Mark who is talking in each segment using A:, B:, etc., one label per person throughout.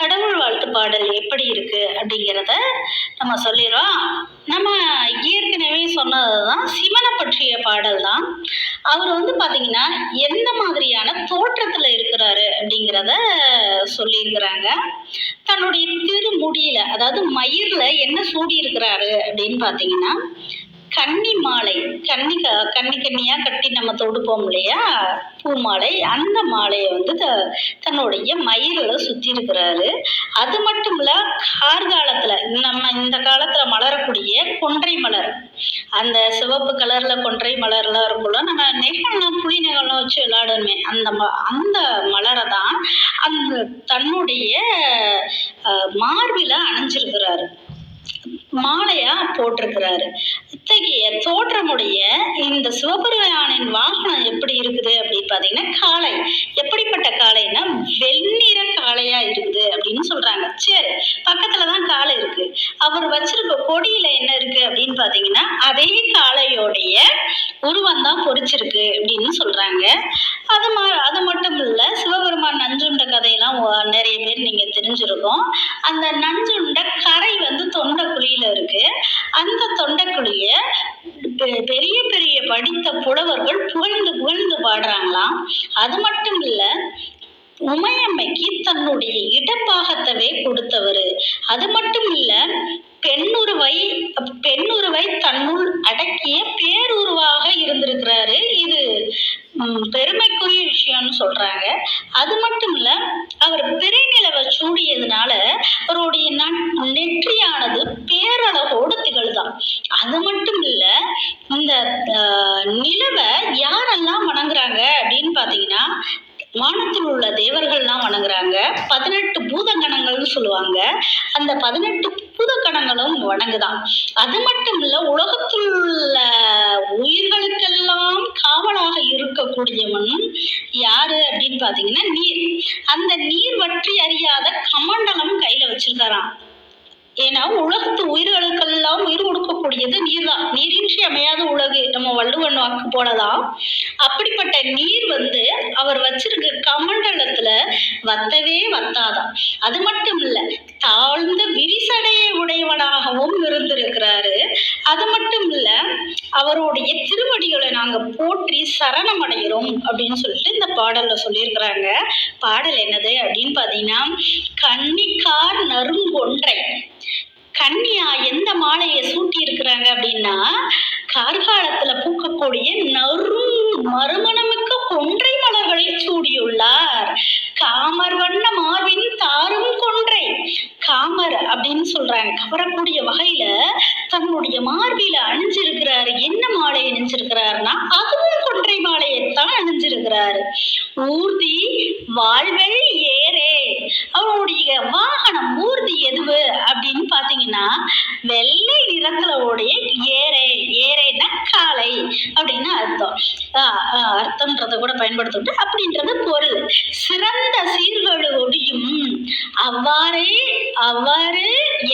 A: கடவுள் வாழ்த்து பாடல் எப்படி இருக்கு அப்படிங்கிறத நம்ம சொல்லிடுறோம். நம்ம ஏற்கனவே சொன்னது தான் சிவனை பற்றிய பாடல் தான் அவர் வந்து பார்த்தீங்கன்னா எந்த மாதிரியான தோற்றத்தில் இருக்கிறாரு அப்படிங்கிறத சொல்லியிருக்கிறாங்க. தன்னுடைய திருமுடியில் அதாவது மயிரில் என்ன சூடி இருக்கிறாரு அப்படின்னு பார்த்தீங்கன்னா கன்னி மாலை கன்னி க- கன்னி கன்னியா கட்டி நம்ம தொடுப்போம் இல்லையா? பூ மாலை அந்த மாலையை வந்து த தன்னுடைய மயிரில் சுற்றி இருக்கிறாரு. அது மட்டும் இல்லை கார்காலத்தில் நம்ம இந்த காலத்தில் மலரக்கூடிய கொன்றை மலர். அந்த சிவப்பு கலரில் கொன்றை மலர்லாம் இருக்கும்ல நம்ம நெகம்லாம் புளி நெகம்லாம் வச்சு விளையாடணுமே அந்த ம அந்த மலரை தான் அந்த தன்னுடைய மார்பில் அணிஞ்சிருக்கிறாரு. மாலையா போட்டிருக்கிறாரு. இத்தகைய தோற்றமுடைய இந்த சிவபெருமானின் வாகனம் எப்படி இருக்குது அப்படின்னு பார்த்தீங்கன்னா காளை. எப்படிப்பட்ட காளைன்னா வெண்ணிற காளையா இருக்குது அப்படின்னு சொல்றாங்க. சரி பக்கத்துல தான் காளை இருக்கு. அவர் வச்சிருக்க கொடியில என்ன இருக்கு அப்படின்னு பார்த்தீங்கன்னா அதே காளையோடைய உருவம் தான் பொறிச்சிருக்கு அப்படின்னு சொல்றாங்க. அது மா அது மட்டும் இல்லை சிவபெருமான் நஞ்சுண்ட கதையெல்லாம் நிறைய பேர் நீங்க தெரிஞ்சிருக்கோம். அந்த நஞ்சு பெரிய பெரிய படித்த புலவர்கள் புகழ்ந்து புகழ்ந்து பாடுறாங்களாம். அது மட்டும் இல்ல உமையம்மைக்கு தன்னுடைய இடப்பாகத்தவே கொடுத்தவர். அது மட்டும் இல்ல பெண்ணுருவை பெண்ணுருவை தன்னுள் அடக்கிய பேருருவாக இருந்திருக்கிறாரு இது ம், பெருமைக்குரிய விஷயம்னு சொல்றாங்க அது மட்டும் இல்ல அவர் பிறைநிலவை சூடியதுனால அவருடைய நட்- நெற்றியானது பேரழகோடு திகழ்தான் அது மட்டும் இல்ல இந்த அஹ், நிலவை யாரெல்லாம் வணங்குறாங்க அப்படின்னு பார்த்தீங்கன்னா வானத்தில் உள்ள தேவர்கள்லாம் வணங்குறாங்க. பதினெட்டு பூதகணங்கள்னு சொல்லுவாங்க. அந்த பதினெட்டு பூதகணங்களும் வணங்குதான். அது மட்டும் இல்ல உலகத்தில் உள்ள உயிர்களுக்கெல்லாம் காவலாக இருக்கக்கூடியவன் யாரு அப்படின்னு பார்த்தீங்கன்னா நீர். அந்த நீர் வற்றி அறியாத கமண்டலம் கையில வச்சிருக்காராம். ஏன்னா உலகத்து உயிர்களுக்கெல்லாம் உயிர் கொடுக்கக்கூடியது நீர் தான் நீரின்றி அமையாத உலகு. நம்ம வள்ளுவன் வாக்கு போலதான். அப்படிப்பட்ட நீர் வந்து அவர் வச்சிருக்க கமண்டலத்துல வத்தவே வத்தாதான் அது மட்டும் இல்ல தாழ்ந்த விரிசடையை உடையவனாகவும் இருந்திருக்கிறாரு. அது மட்டும் இல்ல அவருடைய திருவடிகளை நாங்க போற்றி சரணம் அடைகிறோம் அப்படின்னு சொல்லிட்டு இந்த பாடல்ல சொல்லியிருக்கிறாங்க. பாடல் என்னது அப்படின்னு பார்த்தீங்கன்னா கன்னிக்கார் நறுங்கொன்றை. கன்னியா எந்த மாலையை சூட்டி இருக்கிறாங்க அப்படின்னா கார்காலத்துல பூக்கக்கூடிய நறும் மறுமணமிக்க கொன்றை மலர்களை சூடியுள்ளார். காமர் வண்ண மார்பின் தாரும் கொன்றை. காமர் அப்படின்னு சொல்றாங்க. கவரக்கூடிய வகையில தன்னுடைய மார்பில அணிஞ்சிருக்கிறாரு. என்ன மாலை அணிஞ்சிருக்கிறாருன்னா அதுவும் கொன்றை மாலையைத்தான் அணிஞ்சிருக்கிறாரு. ஊர்தி வாழ்வெள் ஏரே அவருடைய வாகனம் ஊர்தி எதுவு அப்படின்னு பார்த்தீங்கன்னா வெள்ளை நிறத்துல உடைய ஏ சாலை அப்படின்னு அர்த்தம். அர்த்தம்ன்றதை கூட பயன்படுத்திட்டு அப்படின்றது பொருள். சிறந்த சீர்களோடையும் அவ்வாறே அவ்வாறு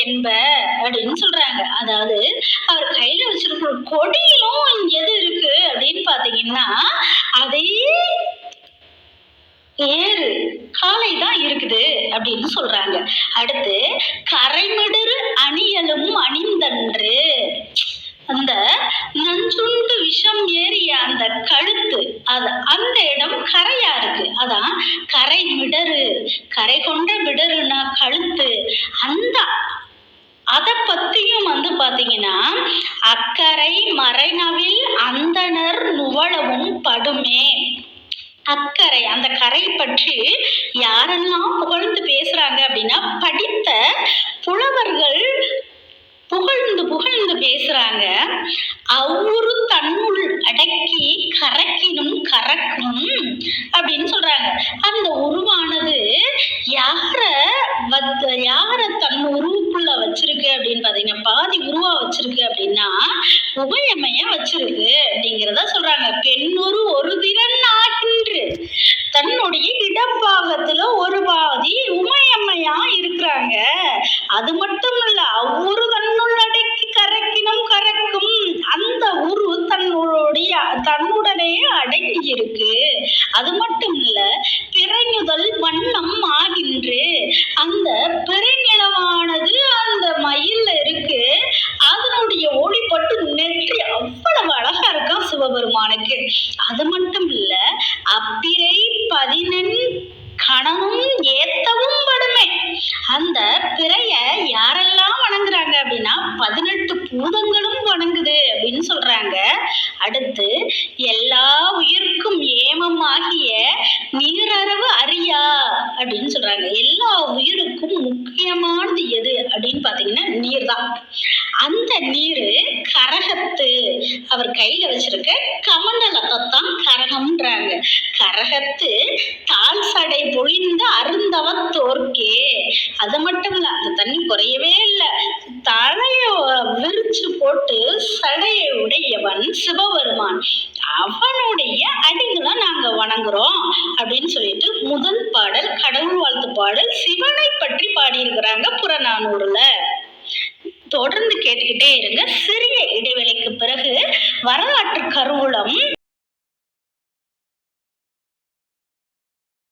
A: என்ப அப்படின்னு சொல்றாங்க. அதாவது அவர் கையில வச்சிருக்கிற கொடியிலும் எது இருக்கு அப்படின்னு பாத்தீங்கன்னா அதே ஏறு காலை தான் இருக்குது அப்படின்னு சொல்றாங்க. அடுத்து கரைமிடரு அணியலும் அணிந்தன்று. அந்த நஞ்சுண்டு விஷம் ஏறிய அந்த கழுத்து அது அந்த இடம் கரையா இருக்கு. அதான் கரை மிடரு கரை கொண்ட மிடருனா கழுத்து. அந்த அதை பத்தியும் வந்து பாத்தீங்கன்னா அக்கரை மறைனவில் அந்தணர் நுவளவும் படுமே. அக்கறை அந்த கரை பற்றி யாரெல்லாம் புகழ்ந்து பேசுறாங்க அப்படின்னா படித்த புலவர்கள் புகழ்ந்து புகழ்ந்து பேசுறாங்க அவ்வுரு தன்னுள் அடக்கி கரக்கினும் கறக்கும் அப்படின்னு சொல்றாங்க அந்த உருவானது யார வத் யார தன் உருவுக்குள்ள வச்சிருக்கு அப்படின்னு பாத்தீங்கன்னா பாதி உருவா வச்சிருக்கு அப்படின்னா உபயமைய வச்சிருக்கு அப்படிங்கிறத சொல்றாங்க. பெண்ணுரு ஒரு திறன் ஆகின்று தன்னுடைய இடப்பாகத்துல ஒரு பாதி உமையம்மையா இருக்கிறாங்க. அது மட்டும் இல்ல அவ்வொரு தன்னுள் அடக்கி கரக்கினும் கறக்கும் அந்த உரு தன்னுடைய தன்னுடனே அடங்கி இருக்கு அது மட்டும் இல்ல அப்படின்னு சொல்கிறாங்க எல்லா உயிருக்கும் முக்கியமானது எது அப்படின்னு பார்த்தீங்கன்னா நீர் தான். அந்த நீர் கரகத்து அவர் கையில் வச்சிருக்க கமண்டலத்தை தான் கரகம்ன்றாங்க. கரகத்து தால் சடை பொழிந்த அருந்தவத்தோர்க்கே அது மட்டும் இல்லை அந்த தண்ணி குறையவே இல்லை. தலைய விரிச்சு போட்டு சடையை உடையவன் சிவபெருமான். அவனுடைய அடிகளை நாங்க வணங்குறோம் அப்படின்னு சொல்லிட்டு முதல் பாடல் கடவுள் வாழ்த்து பாடல் சிவனை பற்றி பாடியிருக்கிறாங்க புறநானூறுல. தொடர்ந்து கேட்டுக்கிட்டே இருங்க. சிறிய இடைவெளிக்கு பிறகு வரலாற்று கருவூலம்